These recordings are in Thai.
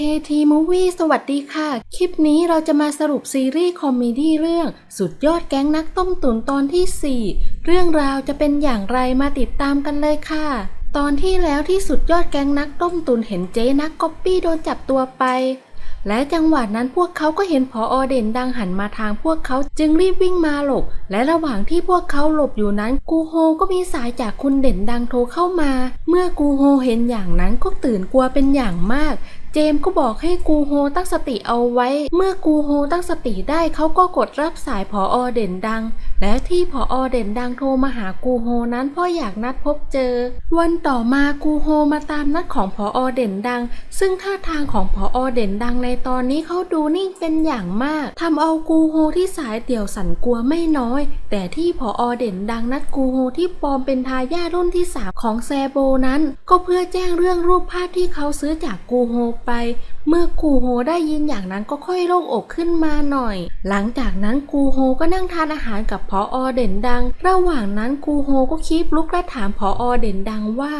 KT Movie สวัสดีค่ะ คลิปนี้เราจะมาสรุปซีรีส์คอมเมดี้เรื่อง สุดยอดแก๊งนักต้มตุ๋นตอนที่ 4 เรื่องราวจะเป็นอย่างไรมาติดตามกันเลยค่ะ ตอนที่แล้วที่สุดยอดแก๊งนักต้มตุ๋นเห็นเจ๊นักก๊อปปี้โดนจับตัวไป และจังหวะนั้นพวกเขาก็เห็นผออเด่นดังหันมาทางพวกเขาจึงรีบวิ่งมาหลบ และระหว่างที่พวกเขาหลบอยู่นั้นกูโฮก็มีสายจากคุณเด่นดังโทรเข้ามา เมื่อกูโฮเห็นอย่างนั้นก็ตื่นกลัวเป็นอย่างมาก เจมส์ก็บอกให้กูโฮตั้งสติเอาไว้ เมื่อกูโฮตั้งสติได้เขาก็กดรับสายผออเด่นดัง และที่ผออเด่นดังโทรมาหากูโฮนั้นเพราะอยากนัดพบเจอ วันต่อมากูโฮมาตามนัดของผออเด่นดัง ซึ่งท่าทางของผออเด่นดังในตอนนี้เขาดูนิ่งเป็นอย่างมากทำเอากูโฮที่สายเดี่ยวสั่นกลัวไม่น้อย แต่ที่ผออเด่นดังนัดกูโฮที่ปลอมเป็นทายาทรุ่นที่สามของแซโบนั้น ก็เพื่อแจ้งเรื่องรูปภาพที่เขาซื้อจากกูโฮไป เมื่อกูโฮได้ยินอย่างนั้นก็ค่อยโล่งอกขึ้นมาหน่อย หลังจากนั้นกูโฮก็นั่งทานอาหารกับพออเด่นดัง ระหว่างนั้นกูโฮก็คีบลุกและถามพออเด่นดังว่า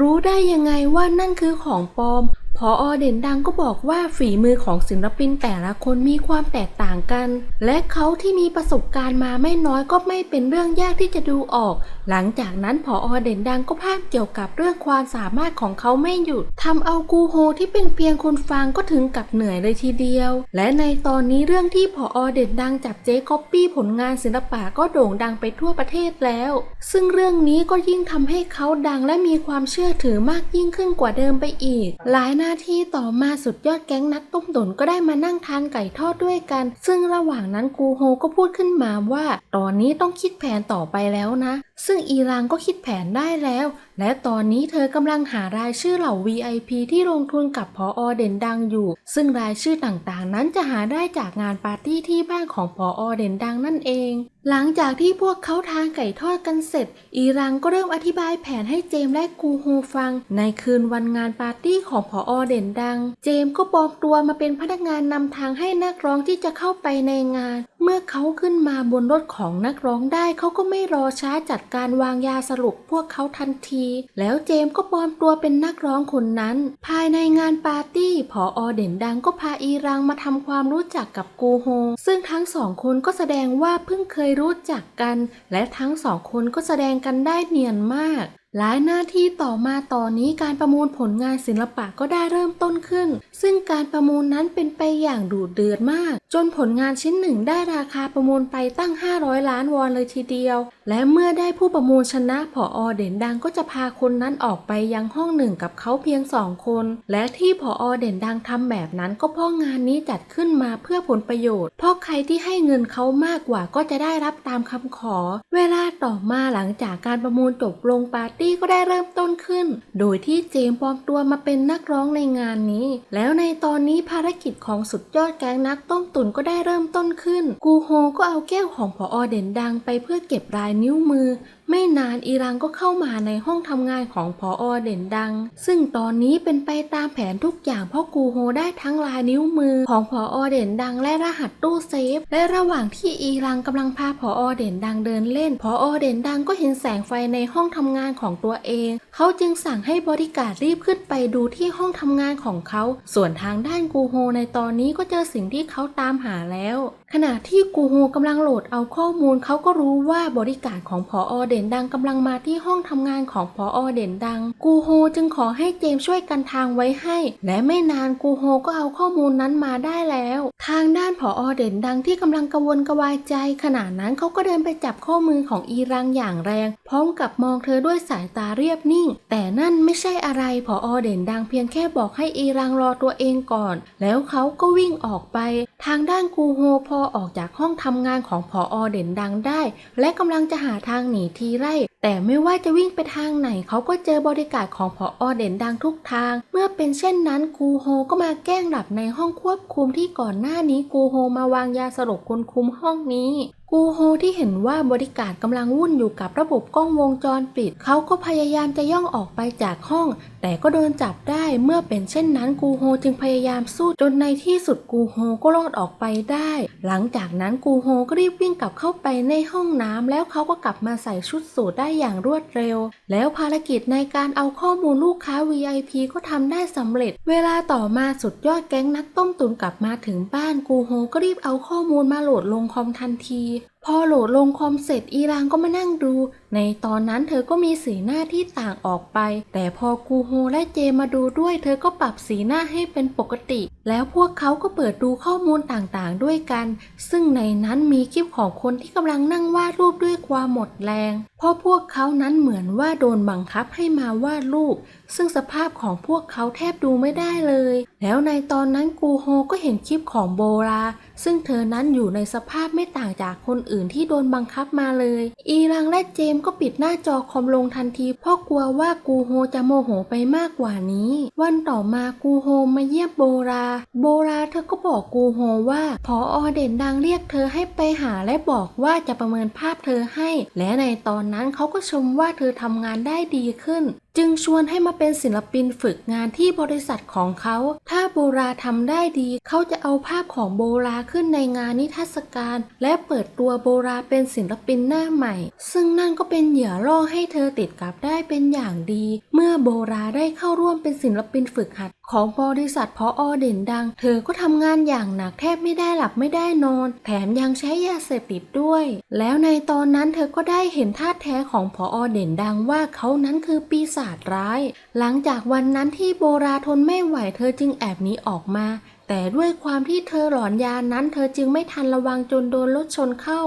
รู้ได้ยังไงว่านั่นคือของปลอม พออเด่นดังก็บอกว่าฝีมือของศิลปินแต่ละคนมีความแตกต่างกัน และเขาที่มีประสบการณ์มาไม่น้อยก็ไม่เป็นเรื่องยากที่จะดูออก หลังจากนั้นพออเด่นดังก็พากเกี่ยวกับเรื่องความสามารถของเขาไม่หยุดทำเอากูโฮที่เป็นเพียงคนฟังก็ถึงกับเหนื่อยเลยทีเดียว และในตอนนี้เรื่องที่พออเด่นดังจับเจ๊ก๊อปปี้ผลงานศิลปะก็โด่งดังไปทั่วประเทศแล้ว ซึ่งเรื่องนี้ก็ยิ่งทำให้เขาดังและมีความเชื่อถือมากยิ่งขึ้นกว่าเดิมไปอีก หลายนาทีต่อมาสุดยอดแก๊งนักต้มตุ๋นก็ได้มานั่งทานไก่ทอดด้วยกัน ซึ่งระหว่างนั้นกูโฮก็พูดขึ้นมาว่า ตอนนี้ต้องคิดแผนต่อไปแล้วนะ ซึ่งอีรางก็คิดแผนได้แล้ว และตอนนี้เธอกำลังหารายชื่อเหล่า VIP ที่ลงทุนกับพออเด่นดังอยู่ ซึ่งรายชื่อต่างๆ นั้นจะหาได้จากงานปาร์ตี้ที่บ้านของพออเด่นดังนั่นเอง หลังจากที่พวกเขาทานไก่ทอดกันเสร็จ อีรังก็เริ่มอธิบายแผนให้เจมและกูโฮฟัง ในคืนวันงานปาร์ตี้ของพออเด่นดัง เจมก็ปลอมตัวมาเป็นพนักงานนำทางให้นักร้องที่จะเข้าไปในงาน เมื่อเขาขึ้นมาบนรถของนักร้องได้เขาก็ไม่รอช้าจัดการวางยาสรุปพวกเขาทันทีแล้วเจมส์ก็ปลอมตัวเป็นนักร้องคนนั้น ภายในงานปาร์ตี้พออเด่นดังก็พาอีรังมาทำความรู้จักกับกูโฮ ซึ่งทั้งสองคนก็แสดงว่าเพิ่งเคยรู้จักกัน และทั้งสองคนก็แสดงกันได้เนียนมาก หลายหน้าที่ต่อมาตอนนี้การประมูลผลงานศิลปะก็ได้เริ่มต้นขึ้น ซึ่งการประมูลนั้นเป็นไปอย่างดุเดือดมาก จนผลงานชิ้นหนึ่งได้ราคาประมูลไปตั้ง 500 ล้านวอนเลยทีเดียว และเมื่อได้ผู้ประมูลชนะผออเด่นดังก็จะพาคนนั้นออกไปยังห้องหนึ่งกับเขาเพียงสองคน และที่ผออเด่นดังทำแบบนั้นก็เพราะงานนี้จัดขึ้นมาเพื่อผลประโยชน์ เพราะใครที่ให้เงินเขามากกว่าก็จะได้รับตามคำขอ เวลาต่อมาหลังจากการประมูลจบลงปาร์ตี้ก็ได้เริ่มต้นขึ้น โดยที่เจมส์ปลอมตัวมาเป็นนักร้องในงานนี้ แล้วในตอนนี้ภารกิจของสุดยอดแก๊งนักต้มตุ๋นก็ได้เริ่มต้นขึ้น กูโฮก็เอาแก้วของพออเด่นดังไปเพื่อเก็บลายนิ้วมือ ไม่นานอีรังก็เข้ามาในห้องทำงานของพออเด่นดัง ซึ่งตอนนี้เป็นไปตามแผนทุกอย่างเพราะกูโฮได้ทั้งลายนิ้วมือของพออเด่นดังและรหัสตู้เซฟ และระหว่างที่อีรังกำลังพาพออเด่นดังเดินเล่น พออเด่นดังก็เห็นแสงไฟในห้องทำงานของตัวเอง เขาจึงสั่งให้บริการรีบขึ้นไปดูที่ห้องทำงานของเขา ส่วนทางด้านกูโฮในตอนนี้ก็เจอสิ่งที่เขาตามหาแล้ว ขณะที่กูโฮกำลังโหลดเอาข้อมูลเขาก็รู้ว่าบริการของพออเด่นดังกำลังมาที่ห้องทำงานของพออเด่นดัง กูโฮจึงขอให้เจมช่วยกันทางไว้ให้ และไม่นานกูโฮก็เอาข้อมูลนั้นมาได้แล้ว ทางด้านพออเด่นดังที่กำลังกระวนกระวายใจ ขณะนั้นเขาก็เดินไปจับข้อมือของอีรังอย่างแรง พร้อมกับมองเธอด้วยสายตาเรียบนิ่ง แต่นั่นไม่ใช่อะไรพออเด่นดังเพียงแค่บอกให้อีรังรอตัวเองก่อน แล้วเขาก็วิ่งออกไป ทางด้านกูโฮพอออกจากห้องทำงานของผออเด่นดังได้ และกำลังจะหาทางหนีทีไร่แต่ไม่ว่าจะวิ่งไปทางไหนเขาก็เจอบริการของพออเด่นดังทุกทาง เมื่อเป็นเช่นนั้นกูโฮก็มาแกล้งหลับในห้องควบคุมที่ก่อนหน้านี้กูโฮมาวางยาสลบคนคุมห้องนี้กูโฮที่เห็นว่าบริการกำลังวุ่นอยู่กับระบบกล้องวงจรปิด เขาก็พยายามจะย่องออกไปจากห้อง แต่ก็โดนจับได้เมื่อเป็นเช่นนั้นกูโฮจึงพยายามสู้จนในที่สุดกูโฮก็รอดออกไปได้ หลังจากนั้นกูโฮก็รีบวิ่งกลับเข้าไปในห้องน้ำแล้วเขาก็กลับมาใส่ชุดสูทได้อย่างรวดเร็ว แล้วภารกิจในการเอาข้อมูลลูกค้า VIP ก็ทำได้สำเร็จ เวลาต่อมาสุดยอดแก๊งนักต้มตุนกลับมาถึงบ้านกูโฮก็รีบเอาข้อมูลมาโหลดลงคอมทันที พอโหลดลงคอมเสร็จอีรางก็มานั่งดู ในตอนนั้นเธอก็มีสีหน้าที่ต่างออกไป แต่พอกูโฮและเจมาดูด้วย เธอก็ปรับสีหน้าให้เป็นปกติ แล้วพวกเขาก็เปิดดูข้อมูลต่างๆ ด้วยกัน ซึ่งในนั้นมีคลิปของคนที่กำลังนั่งวาดรูปด้วยความหมดแรง เพราะพวกเขานั้นเหมือนว่าโดนบังคับให้มาวาดรูป ซึ่งสภาพของพวกเขาแทบดูไม่ได้เลย แล้วในตอนนั้นกูโฮก็เห็นคลิปของโบรา ซึ่งเธอนั้นอยู่ในสภาพไม่ต่างจากคนอื่นที่โดนบังคับมาเลย อีรังและเจมส์ก็ปิดหน้าจอคอมลงทันที เพราะกลัวว่ากูโฮจะโมโหไปมากกว่านี้ วันต่อมากูโฮมาเยี่ยมโบรา โบราเธอก็บอกกูโฮว่าพออเด่นดังเรียกเธอให้ไปหาและบอกว่าจะประเมินภาพเธอให้ และในตอนนั้นเขาก็ชมว่าเธอทำงานได้ดีขึ้น จึงชวนให้มาเป็นศิลปินฝึกงานที่บริษัทของเขา ถ้าโบราทำได้ดี เขาจะเอาภาพของโบราขึ้นในงานนิทรรศการ และเปิดตัวโบราเป็นศิลปินหน้าใหม่ ซึ่งนั่นก็เป็นเหยื่อล่อให้เธอติดกับได้เป็นอย่างดี เมื่อโบราได้เข้าร่วมเป็นศิลปินฝึกหัด ของบริษัทพออเด่นดัง เธอก็ทำงานอย่างหนักแทบไม่ได้หลับไม่ได้นอน แถมยังใช้ยาเสพติดด้วย แล้วในตอนนั้นเธอก็ได้เห็นท่าแท้ของพออเด่นดังว่าเขานั้นคือปีศาจร้าย หลังจากวันนั้นที่โบราทนไม่ไหวเธอจึงแอบหนีออกมาแต่ด้วยความที่เธอหลอนยานั้น เธอจึงไม่ทันระวังจนโดนรถชนเข้า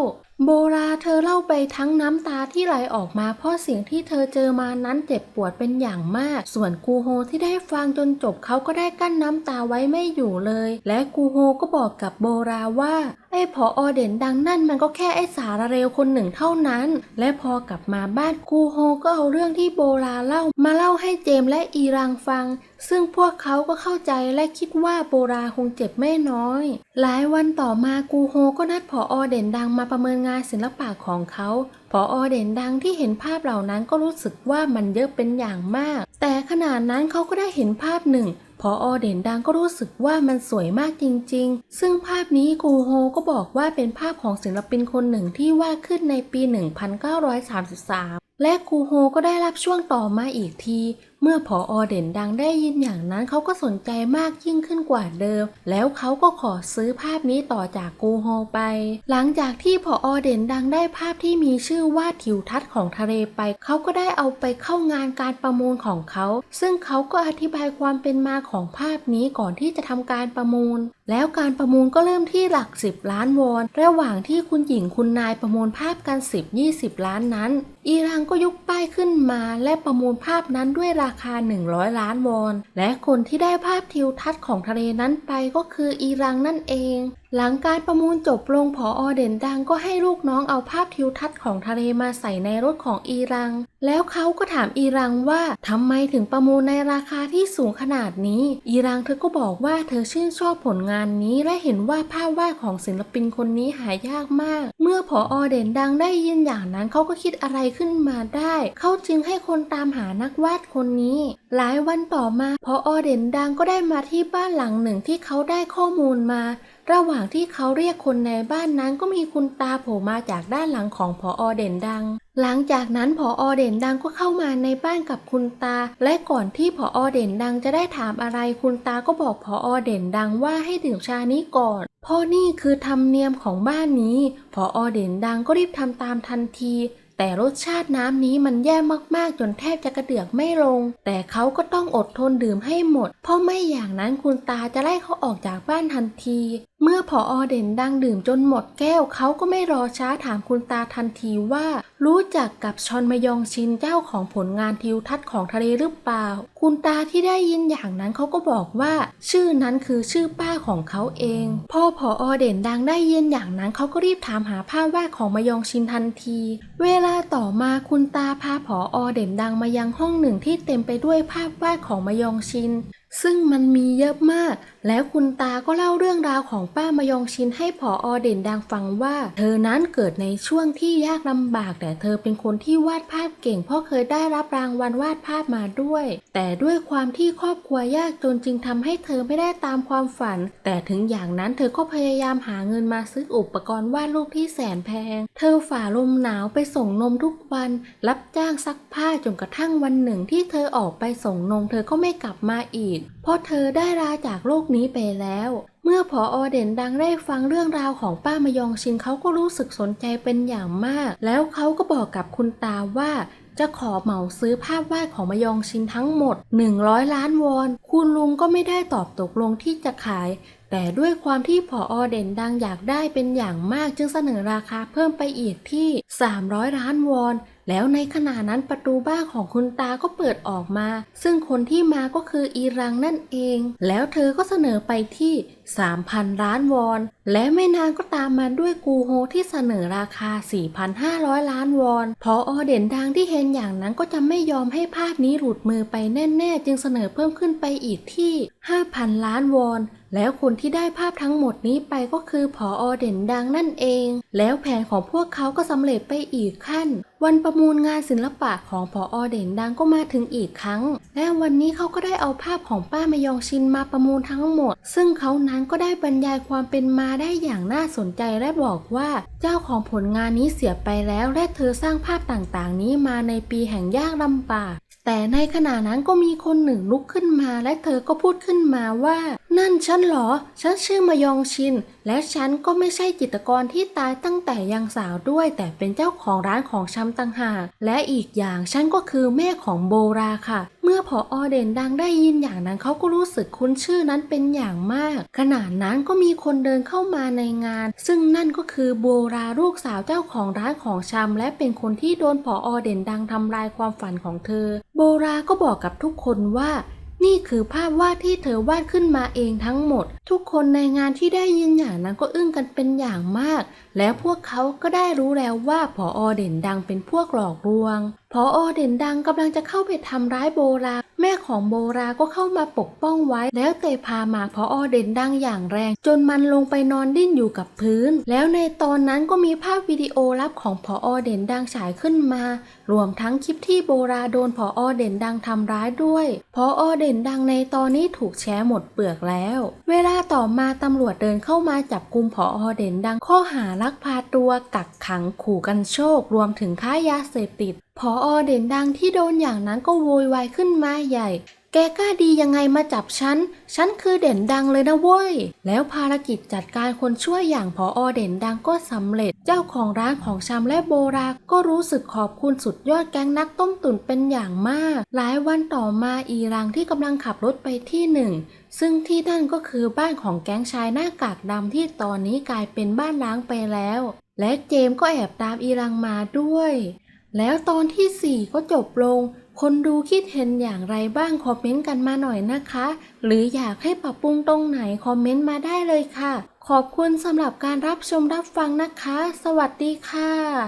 โบราเธอเล่าไปทั้งน้ำตาที่ไหลออกมาเพราะสิ่งที่เธอเจอมานั้นเจ็บปวดเป็นอย่างมาก ส่วนกูโฮที่ได้ฟังจนจบเขาก็ได้กั้นน้ำตาไว้ไม่อยู่เลย และกูโฮก็บอกกับโบราว่าไอ้พออเด่นดังนั่นมันก็แค่ไอ้สารเร็วคนหนึ่งเท่านั้น และพอกลับมาบ้านกูโฮก็เอาเรื่องที่โบราเล่ามาเล่าให้เจมและอีรังฟัง ซึ่งพวกเขาก็เข้าใจและคิดว่าโบราคงเจ็บไม่น้อยหลายวันต่อมากูโฮก็นัดผออเด่นดังมาประเมินงานศิลปะของเขาผออเด่นดังที่เห็นภาพเหล่านั้นก็รู้สึกว่ามันเยอะเป็นอย่างมาก แต่ขนาดนั้นเขาก็ได้เห็นภาพหนึ่งพออเด่นดังก็รู้สึกว่ามันสวยมากจริง ๆ ซึ่งภาพนี้กูโฮก็บอกว่าเป็นภาพของศิลปินคนหนึ่งที่วาดขึ้นในปี 1933 และกูโฮก็ได้รับช่วงต่อมาอีกที เมื่อพออเด่นดังได้ยินอย่างนั้นเขาก็สนใจมากยิ่งขึ้นกว่าเดิม แล้วเขาก็ขอซื้อภาพนี้ต่อจากกูโฮไป หลังจากที่พออเด่นดังได้ภาพที่มีชื่อว่าทิวทัศน์ของทะเลไป เขาก็ได้เอาไปเข้างานการประมูลของเขา ซึ่งเขาก็อธิบายความเป็นมาของภาพนี้ก่อนที่จะทำการประมูล แล้วการประมูลก็เริ่มที่หลัก 10 ล้านวอน ระหว่างที่คุณหญิงคุณนายประมูลภาพกัน 10-20 ล้านนั้น อิหรังก็ยกป้ายขึ้นมาและประมูลภาพนั้นด้วยราคา 100 ล้านวอน และคนที่ได้ภาพทิวทัศน์ของทะเลนั้นไปก็คืออิหรังนั่นเอง หลังการประมูลจบลงผออเด่นดังก็ให้ลูกน้องเอาภาพทิวทัศน์ของทะเลมาใส่ในรถของอีรัง แล้วเขาก็ถามอีรังว่าทำไมถึงประมูลในราคาที่สูงขนาดนี้ อีรังเธอก็บอกว่าเธอชื่นชอบผลงานนี้ และเห็นว่าภาพวาดของศิลปินคนนี้หายากมาก เมื่อผออเด่นดังได้ยินอย่างนั้นเขาก็คิดอะไรขึ้นมาได้ เขาจึงให้คนตามหานักวาดคนนี้ หลายวันต่อมาพออเด่นดังก็ได้มาที่บ้านหลังหนึ่งที่เขาได้ข้อมูลมา ระหว่างที่เขาเรียกคนในบ้านนั้นก็มีคุณตาโผล่มาจากด้านหลังของพออเด่นดัง หลังจากนั้นผออเด่นดังก็เข้ามาในบ้านกับคุณตา และก่อนที่ผออเด่นดังจะได้ถามอะไรคุณตาก็บอกผออเด่นดังว่าให้ดื่มชานี้ก่อนเพราะนี่คือธรรมเนียมของบ้านนี้ผออเด่นดังก็รีบทำตามทันที แต่รสชาติน้ำนี้มันแย่มากๆ จนแทบจะกระเดือกไม่ลง แต่เขาก็ต้องอดทนดื่มให้หมด เพราะไม่อย่างนั้นคุณตาจะไล่เขาออกจากบ้านทันที เมื่อผออเด่นดังดื่มจนหมดแก้วเขาก็ไม่รอช้าถามคุณตาทันทีว่า รู้จักกับชอนมยองชินเจ้าของผลงานทิวทัศน์ของทะเลหรือเปล่า คุณตาที่ได้ยินอย่างนั้นเขาก็บอกว่า ชื่อนั้นคือชื่อป้าของเขาเอง พ่อผออเด่นดังได้ยินอย่างนั้นเขาก็รีบถามหาภาพวาดของมยองชินทันที เวลาต่อมาคุณตาพาผออเด่นดังมายังห้องหนึ่งที่เต็มไปด้วยภาพวาดของมยองชิน ซึ่งมันมีเยอะมาก แล้วคุณตาก็เล่าเรื่องราวของป้ามายองชินให้ผออเด่นดังฟังว่า เธอนั้นเกิดในช่วงที่ยากลำบาก แต่เธอเป็นคนที่วาดภาพเก่ง เพราะเคยได้รับรางวัลวาดภาพมาด้วย แต่ด้วยความที่ครอบครัวยากจนจึงทำให้เธอไม่ได้ตามความฝัน แต่ถึงอย่างนั้นเธอก็พยายามหาเงินมาซื้ออุปกรณ์วาดรูปที่แสนแพง เธอฝ่าลมหนาวไปส่งนมทุกวัน รับจ้างซักผ้าจนกระทั่งวันหนึ่งที่เธอออกไปส่งนมเธอก็ไม่กลับมาอีกเพราะเธอได้ลาจากโลกนี้ไปแล้ว เมื่อพออเด่นดังได้ฟังเรื่องราวของป้ามายองชินเขาก็รู้สึกสนใจเป็นอย่างมาก แล้วเขาก็บอกกับคุณตาว่าจะขอเหมาซื้อภาพวาดของมายองชินทั้งหมด 100 ล้านวอน คุณลุงก็ไม่ได้ตอบตกลงที่จะขาย แต่ด้วยความที่ผออเด่นดังอยากได้เป็นอย่างมากจึงเสนอราคาเพิ่มไปอีกที่ 300 ล้านวอน แล้วในขณะนั้นประตูบ้านของคุณตาก็เปิดออกมา ซึ่งคนที่มาก็คืออีรังนั่นเอง แล้วเธอก็เสนอไปที่ 3,000 ล้านวอน และไม่นานก็ตามมาด้วยกูโฮที่เสนอราคา 4,500 ล้านวอน พออเด่นดังที่เห็นอย่างนั้นก็จะไม่ยอมให้ภาพนี้หลุดมือไปแน่ ๆ จึงเสนอเพิ่มขึ้นไปอีกที่ 5,000 ล้านวอน แล้วคนที่ได้ภาพทั้งหมดนี้ไปก็คือผออเด่นดังนั่นเอง แล้วแผนของพวกเขาก็สำเร็จไปอีกขั้น วันประมูลงานศิลปะของผออเด่นดังก็มาถึงอีกครั้ง และวันนี้เขาก็ได้เอาภาพของป้ามายองชินมาประมูลทั้งหมด ซึ่งเขานั้นก็ได้บรรยายความเป็นมาได้อย่างน่าสนใจและบอกว่า เจ้าของผลงานนี้เสียไปแล้วและเธอสร้างภาพต่างๆ นี้มาในปีแห่งยากลำบาก แต่ในขณะนั้นก็มีคนหนึ่งลุกขึ้นมาและเธอก็พูดขึ้นมาว่า นั่นฉันเหรอ ฉันชื่อมายองชิน และฉันก็ไม่ใช่จิตรกรที่ตายตั้งแต่ยังสาวด้วย แต่เป็นเจ้าของร้านของชำต่างหาก และอีกอย่างฉันก็คือแม่ของโบราค่ะ เมื่อพออเด่นดังได้ยินอย่างนั้นเขาก็รู้สึกคุ้นชื่อนั้นเป็นอย่างมากขณะนั้นก็มีคนเดินเข้ามาในงาน ซึ่งนั่นก็คือโบราลูกสาวเจ้าของร้านของชำและเป็นคนที่โดนพออเด่นดังทำลายความฝันของเธอ โบราก็บอกกับทุกคนว่า นี่คือภาพวาดที่เธอวาดขึ้นมาเองทั้งหมด ทุกคนในงานที่ได้ยินอย่างนั้นก็อึ้งกันเป็นอย่างมาก แล้วพวกเขาก็ได้รู้แล้วว่าผออเด่นดังเป็นพวกหลอกลวงผออเด่นดังกำลังจะเข้าไปทำร้ายโบรา แม่ของโบราก็เข้ามาปกป้องไว้ แล้วเตะพาหมากผออเด่นดังอย่างแรง จนมันลงไปนอนดิ้นอยู่กับพื้น แล้วในตอนนั้นก็มีภาพวิดีโอลับของผออเด่นดังฉายขึ้นมา รวมทั้งคลิปที่โบราโดนผออเด่นดังทำร้ายด้วยผออเด่นดังในตอนนี้ถูกแชร์หมดเปลือกแล้ว เวลาต่อมาตำรวจเดินเข้ามาจับกุมผออเด่นดังข้อหาลักพาตัวกักขังขู่กันโชค รวมถึงค้ายาเสพติดผออเด่นดังที่โดนอย่างนั้นก็โวยวายขึ้นมาใหญ่ แกกล้าดียังไงมาจับฉัน ฉันคือเด่นดังเลยนะเว้ย แล้วภารกิจจัดการคนช่วยอย่างพออเด่นดังก็สำเร็จ เจ้าของร้านของชำและโบรา ก็รู้สึกขอบคุณสุดยอดแก๊งนักต้มตุ๋นเป็นอย่างมาก หลายวันต่อมาอีรังที่กำลังขับรถไปที่หนึ่งซึ่งที่นั่นก็คือบ้านของแก๊งชายหน้ากากดำที่ตอนนี้กลายเป็นบ้านล้างไปแล้ว และเจมส์ก็แอบตามอีรังมาด้วย แล้วตอนที่ 4 ก็จบลง คนดูคิดเห็นอย่างไรบ้างคอมเมนต์กันมาหน่อยนะคะ หรืออยากให้ปรับปรุงตรงไหนคอมเมนต์มาได้เลยค่ะ ขอบคุณสำหรับการรับชมรับฟังนะคะ สวัสดีค่ะ